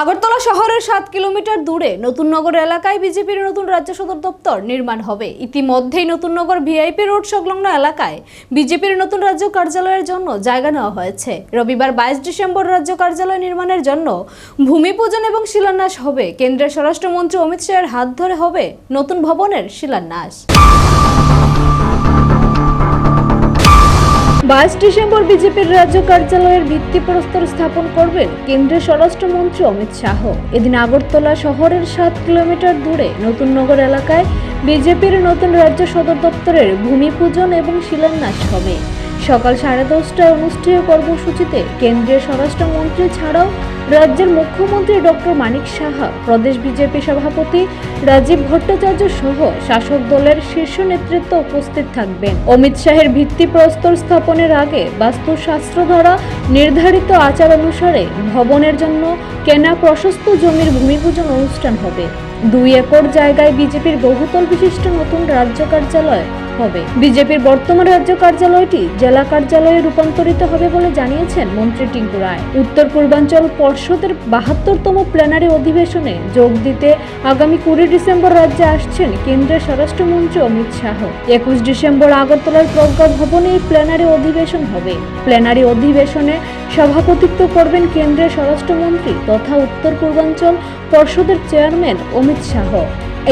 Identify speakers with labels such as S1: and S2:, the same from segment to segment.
S1: আগরতলা শহরের সাত কিলোমিটার দূরে নতুন নগর এলাকায় বিজেপির নতুন রাজ্য সদর দপ্তর নির্মাণ হবে। ইতিমধ্যেই নতুন নগর ভিআইপি রোড সংলগ্ন এলাকায় বিজেপির নতুন রাজ্য কার্যালয়ের জন্য জায়গা নেওয়া হয়েছে। রবিবার বাইশ ডিসেম্বর রাজ্য কার্যালয় নির্মাণের জন্য ভূমি পূজন এবং শিলান্যাস হবে। কেন্দ্রের স্বরাষ্ট্রমন্ত্রী অমিত শাহের হাত ধরে হবে নতুন ভবনের শিলান্যাস। বাইশ ডিসেম্বর বিজেপির রাজ্য কার্যালয়ের ভিত্তিপ্রস্তর স্থাপন করবেন কেন্দ্রীয় স্বরাষ্ট্রমন্ত্রী অমিত শাহ। এদিন আগরতলা শহরের সাত কিলোমিটার দূরে নতুন নগর এলাকায় বিজেপির নতুন রাজ্য সদর দপ্তরের ভূমি পূজন এবং শিলান্যাস হবে। সকাল সাড়ে দশটায় অনুষ্ঠেয় কর্মসূচিতে কেন্দ্রীয় স্বরাষ্ট্রমন্ত্রী ছাড়াও রাজ্যের মুখ্যমন্ত্রী ডক্টর মানিক সাহা, প্রদেশ বিজেপি সভাপতি রাজীব ভট্টাচার্য সহ শাসক দলের শীর্ষ নেতৃত্ব উপস্থিত থাকবেন। অমিত শাহের ভিত্তি প্রস্তর স্থাপনের আগে বাস্তুশাস্ত্র দ্বারা নির্ধারিত আচার অনুসারে ভবনের জন্য কেনা প্রশস্ত জমির ভূমিপূজন অনুষ্ঠান হবে। দুই একর জায়গায় বিজেপির বহুতল বিশিষ্ট নতুন রাজ্য কার্যালয় হবে। বিজেপির বর্তমান রাজ্য কার্যালয়টি জেলা কার্যালয়ে রূপান্তরিত হবে বলে জানিয়েছেন মন্ত্রী টিঙ্কু রায়। উত্তর পূর্বাঞ্চল পর্ষদের বাহাত্তরতম প্ল্যানারি অধিবেশনে যোগ দিতে আগামী কুড়ি ডিসেম্বর রাজ্যে আসছেন কেন্দ্রের স্বরাষ্ট্রমন্ত্রী অমিত শাহ। একুশ ডিসেম্বর আগরতলার প্রজ্ঞা ভবনে এই প্ল্যানারি অধিবেশন হবে। প্ল্যানারি অধিবেশনে সভাপতিত্ব করবেন কেন্দ্রের স্বরাষ্ট্রমন্ত্রী তথা উত্তর পূর্বাঞ্চল পর্ষদের চেয়ারম্যান অমিত শাহ।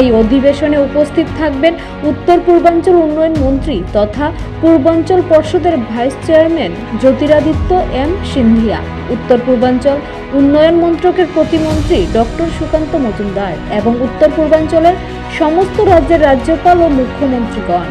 S1: এই অধিবেশনে উপস্থিত থাকবেন উত্তর পূর্বাঞ্চল উন্নয়ন মন্ত্রী তথা পূর্বাঞ্চল পর্ষদের vice chairman Jyotiraditya M Scindia, উত্তর পূর্বাঞ্চল উন্নয়ন মন্ত্রকের প্রতিমন্ত্রী ডক্টর সুকান্ত মজুমদার এবং উত্তর পূর্বাঞ্চলের সমস্ত রাজ্যের রাজ্যপাল ও মুখ্যমন্ত্রীগণ।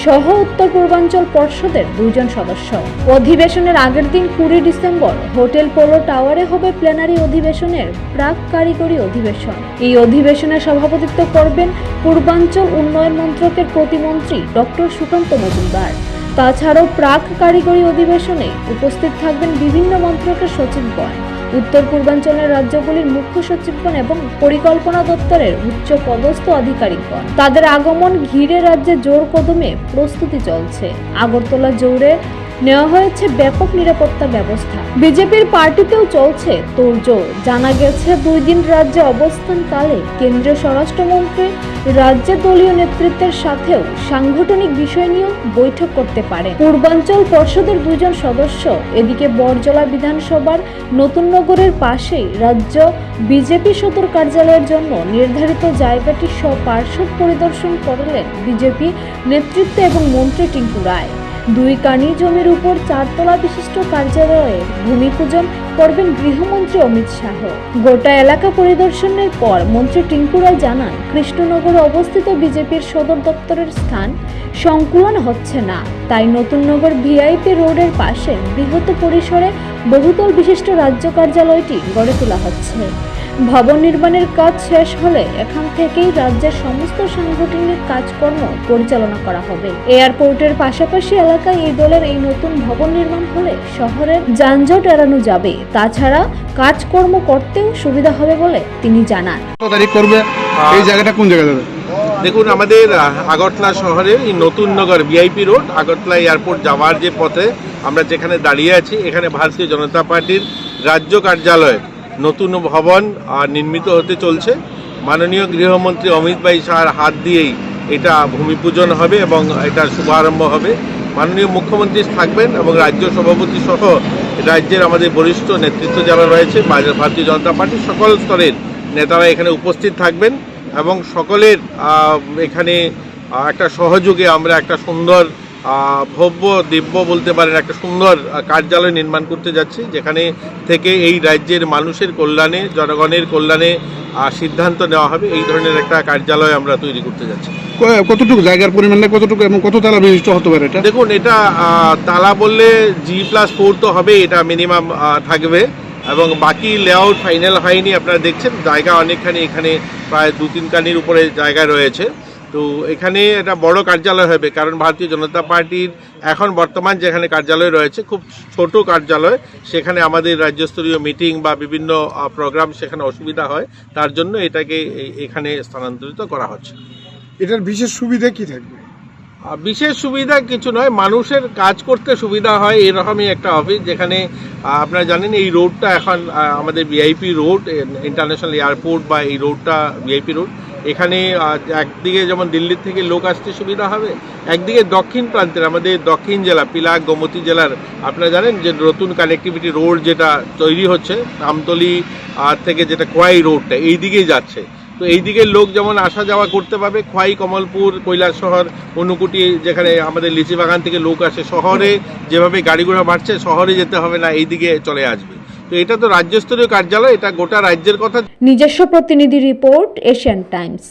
S1: সহ উত্তর পূর্বাঞ্চল পর্ষদের দুইজন সদস্য। অধিবেশনের আগের দিন কুড়ি ডিসেম্বর হোটেল পোলো টাওয়ারে হবে প্লেনারি অধিবেশনের প্রাক কারিগরি অধিবেশন। এই অধিবেশনে সভাপতিত্ব করবেন পূর্বাঞ্চল উন্নয়ন মন্ত্রকের প্রতিমন্ত্রী ডক্টর সুকান্ত মজুমদার। তাছাড়াও প্রাক কারিগরি অধিবেশনে উপস্থিত থাকবেন বিভিন্ন মন্ত্রকের সচিবগণ উত্তর পূর্বাঞ্চলের রাজ্যগুলির মুখ্য সচিবগণ এবং পরিকল্পনা দপ্তরের উচ্চ পদস্থ আধিকারিকগণ। তাদের আগমন ঘিরে রাজ্যে জোর কদমে প্রস্তুতি চলছে। আগরতলা জোরে নেওয়া হয়েছে ব্যাপক নিরাপত্তা ব্যবস্থা। বিজেপির পার্টিতেও চলছে তোড়জোড়। জানা গেছে, দুই দিন রাজ্যে অবস্থানকালে কেন্দ্রীয় স্বরাষ্ট্রমন্ত্রী রাজ্যের দলীয় নেতৃত্বের সাথেও সাংগঠনিক বিষয় নিয়েও বৈঠক করতে পারে। পূর্বাঞ্চল পর্ষদের দুজন সদস্য এদিকে বরজলা বিধানসভার নতুন নগরের পাশেই রাজ্য বিজেপি সদর কার্যালয়ের জন্য নির্ধারিত জায়গাটি স্বপার্শ্বদ পরিদর্শন করলেন বিজেপি নেতৃত্ব এবং মন্ত্রী টিঙ্কু রায়। দুই কানি জমির উপর চারতলা বিশিষ্ট কার্যালয়ে ভূমি পূজন করবেন গৃহমন্ত্রী অমিত শাহ। গোটা এলাকা পরিদর্শনের পর মন্ত্রী টিঙ্কু রায় জানান, কৃষ্ণনগরে অবস্থিত বিজেপির সদর দপ্তরের স্থান সংকুলন হচ্ছে না। তাই নতুন নগর ভিআইপি রোডের পাশে বৃহৎ পরিসরে বহুতল বিশিষ্ট রাজ্য কার্যালয়টি গড়ে তোলা হচ্ছে। ভবন নির্মাণের কাজ শেষ হলে এখান থেকেই রাজ্যের সমস্ত সাংগঠনিক কাজকর্ম পরিচালনা করা হবে। এয়ারপোর্টের পাশাপাশি এলাকায় এই দলের এই নতুন ভবন নির্মাণ হলে শহরের যানজট এড়ানো যাবে। তাছাড়া কাজকর্ম করতেও সুবিধা হবে বলে তিনি জানান।
S2: কত তারিখ করবে? এই জায়গাটা কোন জায়গা দেবে
S3: দেখুন আমাদের আগরতলা শহরের এই Natun Nagar VIP road Agartala airport যাওয়ার যে পথে আমরা যেখানে দাঁড়িয়ে আছি এখানে ভারতীয় জনতা পার্টির রাজ্য কার্যালয় নতুন ভবন নির্মিত হতে চলছে। মাননীয় গৃহমন্ত্রী অমিত ভাই শাহর হাত দিয়েই এটা ভূমি পূজন হবে এবং এটা শুভারম্ভ হবে। মাননীয় মুখ্যমন্ত্রী থাকবেন এবং রাজ্য সভাপতি সহ রাজ্যের আমাদের বরিষ্ঠ নেতৃত্ব যারা রয়েছে ভারতীয় জনতা পার্টির সকল স্তরের নেতারা এখানে উপস্থিত থাকবেন এবং সকলের এখানে একটা সহযোগে আমরা একটা সুন্দর ভব্য দিব্য বলতে পারেন একটা সুন্দর কার্যালয় নির্মাণ করতে যাচ্ছি যেখানে থেকে এই রাজ্যের মানুষের কল্যাণে জনগণের কল্যাণে সিদ্ধান্ত নেওয়া হবে। এই ধরনের একটা কার্যালয় আমরা তৈরি করতে যাচ্ছি।
S2: কতটুকু জায়গার পরিমাণটা কতটুকু এবং কত তালা বিশিষ্ট হতে পারে এটা?
S3: দেখুন এটা তালা বললে জি প্লাস ফোর তো হবে এটা মিনিমাম থাকবে। এবং বাকি লেআউট ফাইনাল হয়নি আপনারা দেখছেন জায়গা অনেকখানি এখানে প্রায় দু তিন কানির উপরে জায়গা রয়েছে। তো এখানে এটা বড় কার্যালয় হবে কারণ ভারতীয় জনতা পার্টির এখন বর্তমান যেখানে কার্যালয় রয়েছে খুব ছোট কার্যালয় সেখানে আমাদের রাজ্যস্তরীয় মিটিং বা বিভিন্ন প্রোগ্রাম সেখানে অসুবিধা হয় তার জন্য এটাকে এখানে স্থানান্তরিত করা হচ্ছে।
S4: এটার বিশেষ সুবিধা কি থাকবে?
S3: বিশেষ সুবিধা কিছু নয় মানুষের কাজ করতে সুবিধা হয় এরকমই একটা অফিস যেখানে আপনারা জানেন এই রোডটা এখন আমাদের ভিআইপি রোড ইন্টারন্যাশনাল এয়ারপোর্ট বা এই রোডটা ভিআইপি রোড এখানে একদিকে যেমন দিল্লির থেকে লোক আসতে সুবিধা হবে, একদিকে দক্ষিণ প্রান্তের আমাদের দক্ষিণ জেলা পিলাক গোমতী জেলার, আপনারা জানেন যে নতুন কানেক্টিভিটি রোড যেটা তৈরি হচ্ছে, আমতলি থেকে যেটা কোয়াই রোডটা এই দিকেই যাচ্ছে। তো এই দিকের লোক যেমন আসা যাওয়া করতে পারবে, খোয়াই, কমলপুর, কৈলাস শহর অনুকুটি যেখানে আমাদের লিচি বাগান থেকে লোক আসে, শহরে যেভাবে গাড়ি বাড়ছে, শহরে যেতে হবে না, এই দিকে চলে আসবে। তো এটা তো রাজ্যস্তরীয় কার্যালয় এটা গোটা রাজ্যের কথা।
S1: নিজস্ব প্রতিনিধি রিপোর্ট এশিয়ান টাইমস।